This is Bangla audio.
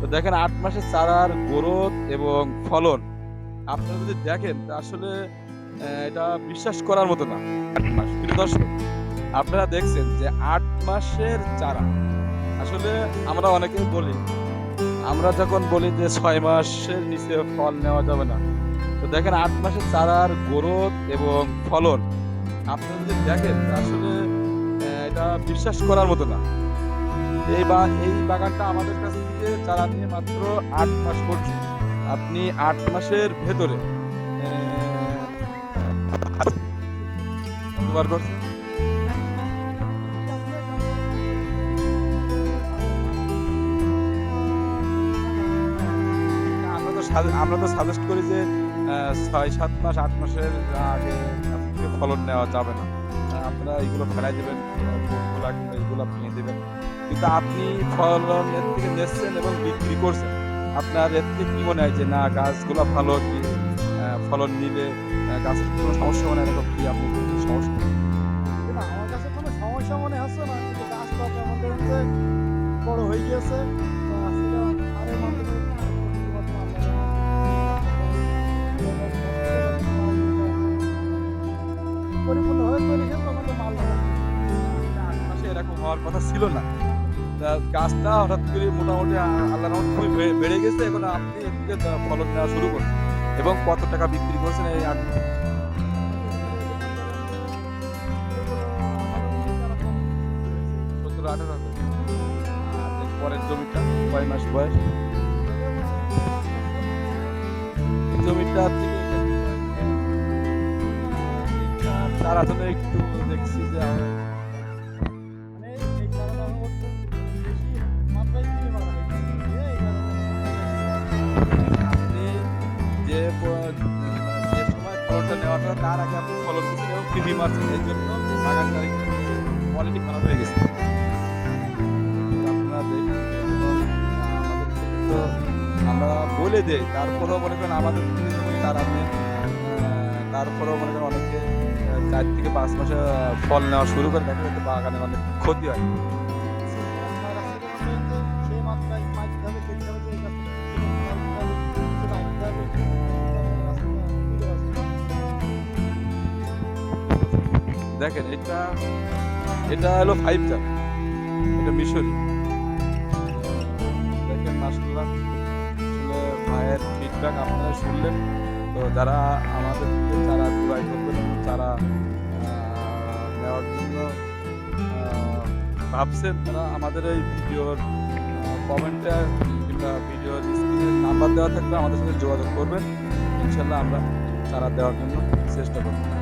তো দেখেন আট মাসের চারার গ্রোথ এবং ফলন। আপনারা যদি দেখেন আসলে এটা বিশ্বাস করার মতো না। আট মাস। দর্শক, আপনারা দেখছেন যে আট মাসের চারা। আসলে আমরা অনেকেই বলি, আমরা যখন বলি যে ছয় মাসের নিচে ফল নেওয়া যাবে না, তো দেখেন আট মাসের চারার গ্রোথ এবং ফলন। আপনারা যদি দেখেন আসলে এটা বিশ্বাস করার মতো না। এই বা, এই বাগানটা আমাদের কাছ থেকে চারা নিয়ে মাত্র আট মাস করছে আপনি আট মাসের ভেতরে করছেন। আমরা তো সাজে- আমরা তো সাজেস্ট করি যে ছয়, সাত মাস, আট মাসের আগে ফলন নেওয়া যাবে না। আপনারা এইগুলো ফেলাই দেবেন ফুলগুলা কিংবা এইগুলো ভেঙে দেবেন। কিন্তু আপনি ফলন এর থেকে নিচ্ছেন এবং বিক্রি করছেন। আপনার এর থেকে কি মনে হয় যে, না, গাছগুলো ভালো, কি ফলন নিলে গাছের কোনো সমস্যা মনে হয় কি আপনি সমস্যা? আমার কাছে কোনো সমস্যা মনে হচ্ছে না, কিন্তু বড় হয়ে গিয়েছে। পরিপূর্ণভাবে তৈরি এরকম হওয়ার কথা ছিল না। গাছটা হঠাৎ করে মোটামুটি আ- আল্লাহর খুবই বেড়ে গেছে। এখন আপনি তা- ফলন নেওয়া শুরু করুন এবং কত টাকা বিক্রি করছেন এই আট? সতেরো, আঠারো পরের জমিটা কয় মাস বয়স? জমিটা থেকে হয়েছে। এই কারণে আপনি যে যে সময় কোয়ালিটি আমরা বলে দেই, তারপরেও মনে করেন আমাদের তারপরেও মনে করেন অনেকে চার থেকে পাঁচ মাসে ফল নেওয়া শুরু করে দেখা যাচ্ছে বাগানে অনেক ক্ষতি হয়। দেখেন, এটা এটা হলো ফাইভ চার এটা মিশরি দেখেন আসলে ভাইয়ের ফিডব্যাক আপনারা শুনলেন তো যারা আমাদের থেকে তারা নেওয়ার জন্য ভাবছেন তারা? আমাদের এই ভিডিওর কমেন্টে কিংবা ভিডিওর স্ক্রিনের নাম্বার দেওয়া থাকবে আমাদের সাথে যোগাযোগ করবেন। ইনশাল্লাহ আমরা চারা দেওয়ার জন্য চেষ্টা করব।